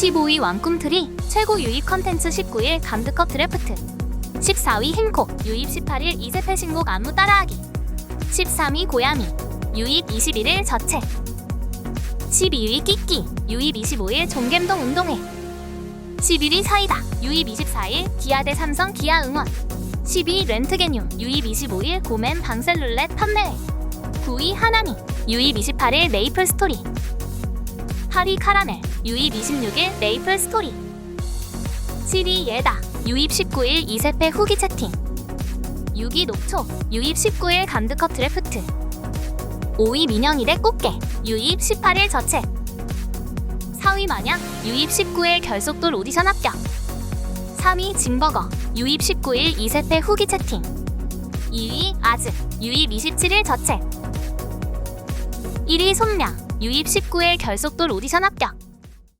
15위 왕꿈틀이 최고 유입 컨텐츠 19일 감드컵 드래프트. 14위 흰코 유입 18일 이세패 신곡 안무 따라하기. 13위 고야미 유입 21일 저체. 12위 끼끼 유입 25일 종겜동 운동회. 11위 사이다 유입 24일 기아 대 삼성 기아 응원. 12위 렌트게뉴 유입 25일 고맨 방셀룰렛 판매회. 9위 하나미 유입 28일 메이플 스토리 8위 카라멜 유입 26일 메이플 스토리. 7위 예다 유입 19일 이세페 후기 채팅. 6위 녹초 유입 19일 감드컵 드래프트. 5위 민영이 대 꽃게 유입 18일 저책 4위 마냥 유입 19일 결속돌 오디션 합격. 3위 징버거 유입 19일 이세페 후기 채팅. 2위 아즈 유입 27일 저책 1위 손명 유입 19일 결속돌 오디션 합격